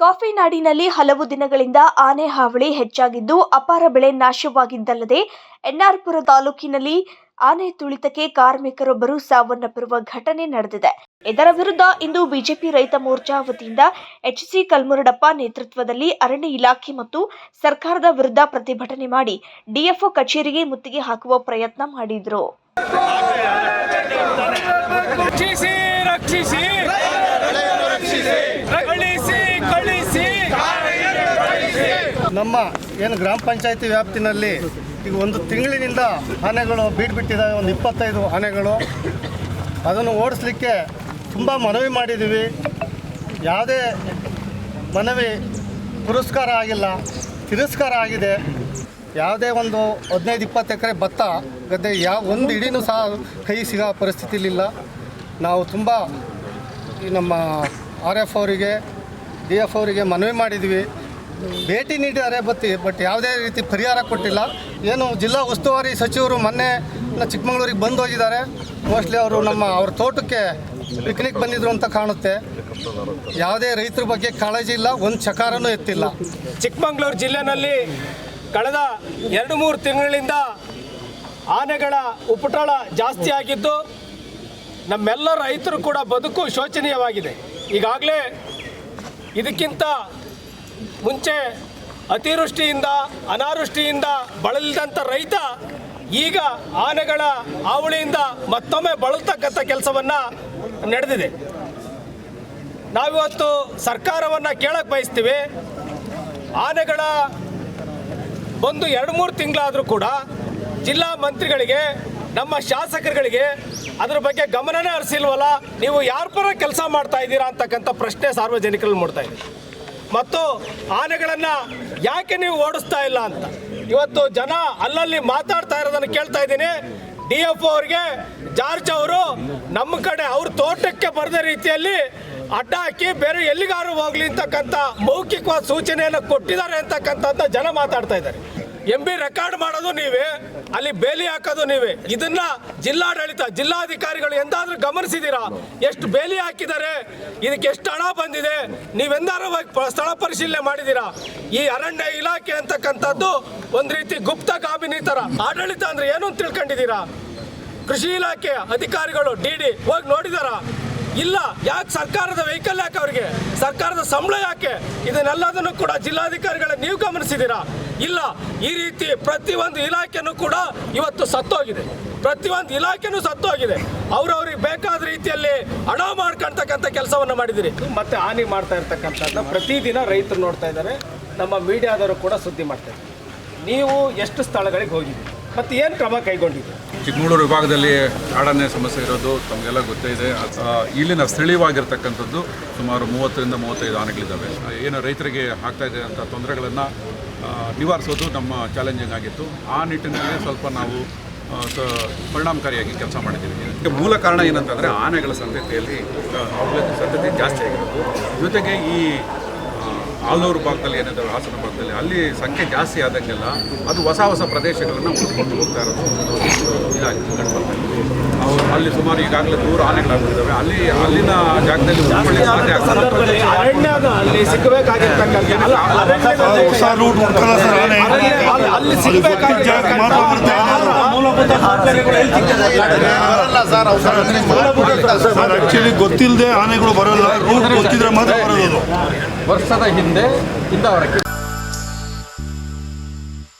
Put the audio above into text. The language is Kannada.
ಕಾಫಿ ನಾಡಿನಲ್ಲಿ ಹಲವು ದಿನಗಳಿಂದ ಆನೆ ಹಾವಳಿ ಹೆಚ್ಚಾಗಿದ್ದು, ಅಪಾರ ಬೆಳೆ ನಾಶವಾಗಿದ್ದಲ್ಲದೆ ಎನ್ಆರ್ಪುರ ತಾಲೂಕಿನಲ್ಲಿ ಆನೆ ತುಳಿತಕ್ಕೆ ಕಾರ್ಮಿಕರೊಬ್ಬರು ಸಾವನ್ನಪ್ಪಿರುವ ಘಟನೆ ನಡೆದಿದೆ. ಇದರ ವಿರುದ್ಧ ಇಂದು ಬಿಜೆಪಿ ರೈತ ಮೋರ್ಚಾ ವತಿಯಿಂದ ಎಚ್ಸಿ ಕಲ್ಮುರಡಪ್ಪ ನೇತೃತ್ವದಲ್ಲಿ ಅರಣ್ಯ ಇಲಾಖೆ ಮತ್ತು ಸರ್ಕಾರದ ವಿರುದ್ಧ ಪ್ರತಿಭಟನೆ ಮಾಡಿ ಡಿಎಫ್ಒ ಕಚೇರಿಗೆ ಮುತ್ತಿಗೆ ಹಾಕುವ ಪ್ರಯತ್ನ ಮಾಡಿದ್ರು. ನಮ್ಮ ಏನು ಗ್ರಾಮ ಪಂಚಾಯತಿ ವ್ಯಾಪ್ತಿನಲ್ಲಿ ಈಗ ಒಂದು ತಿಂಗಳಿನಿಂದ ಆನೆಗಳು ಬೀಡ್ ಬಿಟ್ಟಿದ್ದಾವೆ ಒಂದು ಇಪ್ಪತ್ತೈದು ಆನೆಗಳು. ಅದನ್ನು ಓಡಿಸ್ಲಿಕ್ಕೆ ತುಂಬ ಮನವಿ ಮಾಡಿದ್ದೀವಿ. ಯಾವುದೇ ಮನವಿ ಪುರಸ್ಕಾರ ಆಗಿಲ್ಲ, ತಿರಸ್ಕಾರ ಆಗಿದೆ. ಯಾವುದೇ ಒಂದು ಹದಿನೈದು, ಇಪ್ಪತ್ತು ಎಕರೆ ಭತ್ತ, ಗದ್ದೆ ಯಾವ ಒಂದು ಇಡೀನೂ ಸಹ ಕೈ ಸಿಗೋ ಪರಿಸ್ಥಿತಿಲಿಲ್ಲ. ನಾವು ತುಂಬ ಈ ನಮ್ಮ ಆರ್ ಎಫ್ ಅವರಿಗೆ, ಡಿ ಎಫ್ ಅವರಿಗೆ ಮನವಿ ಮಾಡಿದ್ವಿ ಭೇಟಿ ನೀಡಿದ್ದಾರೆ, ಬತ್ತಿ, ಬಟ್ ಯಾವುದೇ ರೀತಿ ಪರಿಹಾರ ಕೊಟ್ಟಿಲ್ಲ. ಏನು ಜಿಲ್ಲಾ ಉಸ್ತುವಾರಿ ಸಚಿವರು ಮೊನ್ನೆ ಚಿಕ್ಕಮಗಳೂರಿಗೆ ಬಂದು ಹೋಗಿದ್ದಾರೆ. ಮೋಸ್ಟ್ಲಿ ಅವರು ನಮ್ಮ, ಅವ್ರ ತೋಟಕ್ಕೆ ಪಿಕ್ನಿಕ್ ಬಂದಿದ್ರು ಅಂತ ಕಾಣುತ್ತೆ. ಯಾವುದೇ ರೈತರ ಬಗ್ಗೆ ಕಾಳಜಿ ಇಲ್ಲ, ಒಂದು ಚಕಾರನೂ ಎತ್ತಿಲ್ಲ. ಚಿಕ್ಕಮಗಳೂರು ಜಿಲ್ಲೆನಲ್ಲಿ ಕಳೆದ ಎರಡು ಮೂರು ತಿಂಗಳಿಂದ ಆನೆಗಳ ಉಪಟಳ ಜಾಸ್ತಿ ಆಗಿದ್ದು, ನಮ್ಮೆಲ್ಲ ರೈತರು ಕೂಡ ಬದುಕು ಶೋಚನೀಯವಾಗಿದೆ. ಈಗಾಗಲೇ ಇದಕ್ಕಿಂತ ಮುಂಚೆ ಅತಿವೃಷ್ಟಿಯಿಂದ, ಅನಾವೃಷ್ಟಿಯಿಂದ ಬಳಲಿದಂಥ ರೈತ ಈಗ ಆನೆಗಳ ಹಾವಳಿಯಿಂದ ಮತ್ತೊಮ್ಮೆ ಬಳಲ್ತಕ್ಕಂಥ ಕೆಲಸವನ್ನು ನಡೆದಿದೆ. ನಾವಿವತ್ತು ಸರ್ಕಾರವನ್ನು ಕೇಳಕ್ಕೆ ಬಯಸ್ತೀವಿ. ಆನೆಗಳ ಒಂದು ಎರಡು ಮೂರು ತಿಂಗಳಾದರೂ ಕೂಡ ಜಿಲ್ಲಾ ಮಂತ್ರಿಗಳಿಗೆ, ನಮ್ಮ ಶಾಸಕರುಗಳಿಗೆ ಅದರ ಬಗ್ಗೆ ಗಮನನೇ ಹರಿಸಿಲ್ವಲ್ಲ? ನೀವು ಯಾರ ಪರ ಕೆಲಸ ಮಾಡ್ತಾ ಇದ್ದೀರಾ ಅಂತಕ್ಕಂಥ ಪ್ರಶ್ನೆ ಸಾರ್ವಜನಿಕರಲ್ಲಿ ಮೂಡ್ತಾ ಇದೆ. ಮತ್ತು ಆನೆಗಳನ್ನು ಯಾಕೆ ನೀವು ಓಡಿಸ್ತಾ ಇಲ್ಲ ಅಂತ? ಇವತ್ತು ಜನ ಅಲ್ಲಲ್ಲಿ ಮಾತಾಡ್ತಾ ಇರೋದನ್ನು ಕೇಳ್ತಾ ಇದ್ದೀನಿ. ಡಿ ಎಫ್ ಅವರಿಗೆ, ಜಾರ್ಜ್ ಅವರು ನಮ್ಮ ಕಡೆ ಅವ್ರ ತೋಟಕ್ಕೆ ಬರದ ರೀತಿಯಲ್ಲಿ ಅಡ್ಡ ಹಾಕಿ ಬೇರೆ ಎಲ್ಲಿಗಾರು ಹೋಗ್ಲಿ ಅಂತಕ್ಕಂಥ ಮೌಖಿಕವಾದ ಸೂಚನೆಯನ್ನು ಕೊಟ್ಟಿದ್ದಾರೆ ಅಂತಕ್ಕಂಥದ್ದು ಜನ ಮಾತಾಡ್ತಾ ಇದ್ದಾರೆ. ಎಂ ಬಿ ರೆಕಾರ್ಡ್ ಮಾಡೋದು ನೀವೇ, ಅಲ್ಲಿ ಬೇಲಿ ಹಾಕೋದು ನೀವೇ. ಇದನ್ನ ಜಿಲ್ಲಾಡಳಿತ, ಜಿಲ್ಲಾಧಿಕಾರಿಗಳು ಎಂದಾದ್ರೂ ಗಮನಿಸಿದೀರಾ? ಎಷ್ಟು ಬೇಲಿ ಹಾಕಿದ್ದಾರೆ? ಇದಕ್ಕೆ ಎಷ್ಟು ಹಣ ಬಂದಿದೆ? ನೀವೆಂದಾರು ಸ್ಥಳ ಪರಿಶೀಲನೆ ಮಾಡಿದೀರಾ? ಈ ಅರಣ್ಯ ಇಲಾಖೆ ಅಂತಕ್ಕಂಥದ್ದು ಒಂದು ರೀತಿ ಗುಪ್ತ ಗಾಮಿನಿ ತರ. ಆಡಳಿತ ಅಂದ್ರೆ ಏನು ಅಂತ ತಿಳ್ಕೊಂಡಿದ್ದೀರಾ ಕೃಷಿ ಇಲಾಖೆ ಅಧಿಕಾರಿಗಳು, ಡಿ ಡಿ, ಹೋಗಿ ನೋಡಿದಾರ? ಇಲ್ಲ, ಯಾಕೆ ಸರ್ಕಾರದ ವೆಹಿಕಲ್ ಯಾಕೆ ಅವರಿಗೆ? ಸರ್ಕಾರದ ಸಂಬಳ ಯಾಕೆ? ಇದನ್ನೆಲ್ಲದನ್ನು ಕೂಡ ಜಿಲ್ಲಾಧಿಕಾರಿಗಳ ನೀವು ಗಮನಿಸಿದ್ದೀರಾ ಇಲ್ಲ ಈ ರೀತಿ ಪ್ರತಿಯೊಂದು ಇಲಾಖೆನೂ ಕೂಡ ಇವತ್ತು ಸತ್ತೋಗಿದೆ. ಪ್ರತಿಯೊಂದು ಇಲಾಖೆನೂ ಸತ್ತೋಗಿದೆ. ಅವ್ರವ್ರಿಗೆ ಬೇಕಾದ ರೀತಿಯಲ್ಲಿ ಹಣ ಮಾಡ್ಕೊಳ್ತಕ್ಕಂಥ ಕೆಲಸವನ್ನು ಮಾಡಿದಿರಿ ಮತ್ತೆ ಹಾನಿ ಮಾಡ್ತಾ ಇರ್ತಕ್ಕಂಥದ್ದನ್ನ ಪ್ರತಿದಿನ ರೈತರು ನೋಡ್ತಾ ಇದ್ದಾರೆ. ನಮ್ಮ ಮೀಡಿಯಾದವರು ಕೂಡ ಸುದ್ದಿ ಮಾಡ್ತಾ ಇದ್ದಾರೆ. ನೀವು ಎಷ್ಟು ಸ್ಥಳಗಳಿಗೆ ಹೋಗಿದ್ದೀರಿ? ಮತ್ತು ಏನು ಕ್ರಮ ಕೈಗೊಂಡಿದ್ದೀರಿ? ಚಿಕ್ಕಮಗಳೂರು ವಿಭಾಗದಲ್ಲಿ ಕಾಡಾನೆ ಸಮಸ್ಯೆ ಇರೋದು ತಮಗೆಲ್ಲ ಗೊತ್ತೇ ಇದೆ. ಇಲ್ಲಿನ ಸ್ಥಳೀಯವಾಗಿರ್ತಕ್ಕಂಥದ್ದು ಸುಮಾರು ಮೂವತ್ತರಿಂದ ಮೂವತ್ತೈದು ಆನೆಗಳಿದ್ದಾವೆ. ಏನು ರೈತರಿಗೆ ಆಗ್ತಾ ಇದೆ ಅಂತ ತೊಂದರೆಗಳನ್ನು ನಿವಾರಿಸೋದು ನಮ್ಮ ಚಾಲೆಂಜಿಂಗ್ ಆಗಿತ್ತು. ಆ ನಿಟ್ಟಿನಲ್ಲಿ ಸ್ವಲ್ಪ ನಾವು ಪರಿಣಾಮಕಾರಿಯಾಗಿ ಕೆಲಸ ಮಾಡಿದ್ದೀವಿ. ಇದಕ್ಕೆ ಮೂಲ ಕಾರಣ ಏನಂತಂದರೆ ಆನೆಗಳ ಸಂತತಿಯಲ್ಲಿ ಅವುಗಳ ಸಂತತಿ ಜಾಸ್ತಿ ಆಗಿರೋದು. ಜೊತೆಗೆ ಈ ಆಲೂರು ಭಾಗದಲ್ಲಿ ಏನಿದ್ದಾವೆ ಹಾಸನ ಭಾಗದಲ್ಲಿ ಅಲ್ಲಿ ಸಂಖ್ಯೆ ಜಾಸ್ತಿ ಆದಂಗೆಲ್ಲ ಅದು ಹೊಸ ಹೊಸ ಪ್ರದೇಶಗಳನ್ನು ಹುಡ್ಕೊಂಡು ಹೋಗ್ತಾ ಇರೋದು ಇದಾಗಿದೆ ಗಣಪತಿ ಅವರು ಅಲ್ಲಿ ಸುಮಾರು ಈಗಾಗಲೇ ನೂರು ಆನೆಗಳಾಗ್ತಿದ್ದಾವೆ ಅಲ್ಲಿ ಅಲ್ಲಿನ ಜಾಗದಲ್ಲಿ ಉಳ್ಕೊಳ್ಳಿಕ್ಕೆ ಸಾಧ್ಯ ಆಗ್ತದೆ ಸರ್ ಇದೆ. ಆಕ್ಚುಲಿ ಗೊತ್ತಿಲ್ಲದೆ ಆನೆಗಳು ಬರೋಲ್ಲ. ರೂಟ್ ಗೊತ್ತಿದ್ರೆ ಮಾತ್ರ ಬರೋದು. ವರ್ಷದ ಹಿಂದೆ ಇಂದವರೆಗೆ